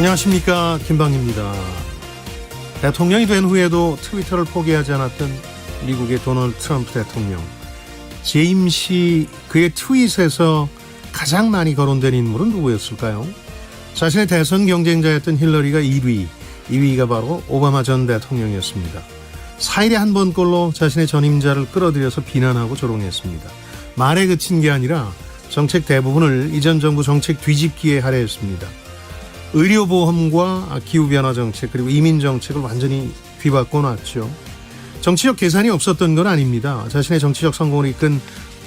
안녕하십니까 김방입니다. 대통령이 된 후에도 트위터를 포기하지 않았던 미국의 도널드 트럼프 대통령. 제임시 그의 트윗에서 가장 많이 거론된 인물은 누구였을까요? 자신의 대선 경쟁자였던 힐러리가 1위, 2위가 바로 오바마 전 대통령이었습니다. 4일에 한 번꼴로 자신의 전임자를 끌어들여서 비난하고 조롱했습니다. 말에 그친 게 아니라 정책 대부분을 이전 정부 정책 뒤집기에 할애했습니다. 의료보험과 기후변화 정책 그리고 이민 정책을 완전히 뒤바꿔 놨죠. 정치적 계산이 없었던 건 아닙니다. 자신의 정치적 성공을 이끈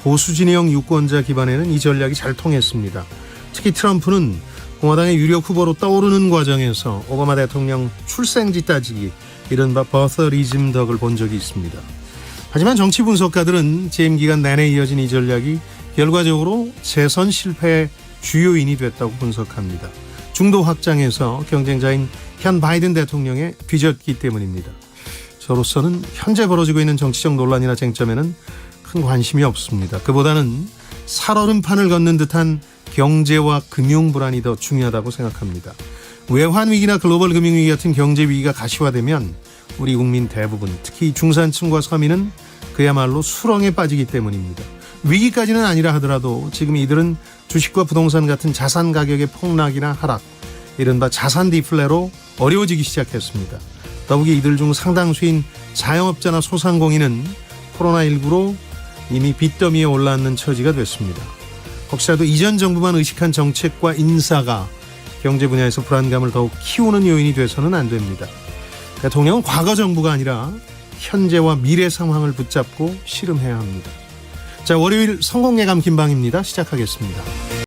보수 진영 유권자 기반에는 이 전략이 잘 통했습니다. 특히 트럼프는 공화당의 유력 후보로 떠오르는 과정에서 오바마 대통령 출생지 따지기 이른바 버서리즘 덕을 본 적이 있습니다. 하지만 정치 분석가들은 재임 기간 내내 이어진 이 전략이 결과적으로 재선 실패의 주요인이 됐다고 분석합니다. 중도 확장에서 경쟁자인 현 바이든 대통령에 뒤졌기 때문입니다. 저로서는 현재 벌어지고 있는 정치적 논란이나 쟁점에는 큰 관심이 없습니다. 그보다는 살얼음판을 걷는 듯한 경제와 금융 불안이 더 중요하다고 생각합니다. 외환 위기나 글로벌 금융 위기 같은 경제 위기가 가시화되면 우리 국민 대부분, 특히 중산층과 서민은 그야말로 수렁에 빠지기 때문입니다. 위기까지는 아니라 하더라도 지금 이들은 주식과 부동산 같은 자산 가격의 폭락이나 하락, 이른바 자산 디플레로 어려워지기 시작했습니다. 더욱이 이들 중 상당수인 자영업자나 소상공인은 코로나19로 이미 빚더미에 올라앉는 처지가 됐습니다. 혹시라도 이전 정부만 의식한 정책과 인사가 경제 분야에서 불안감을 더욱 키우는 요인이 돼서는 안 됩니다. 대통령은 과거 정부가 아니라 현재와 미래 상황을 붙잡고 씨름해야 합니다. 자, 월요일 성공예감 김방입니다. 시작하겠습니다.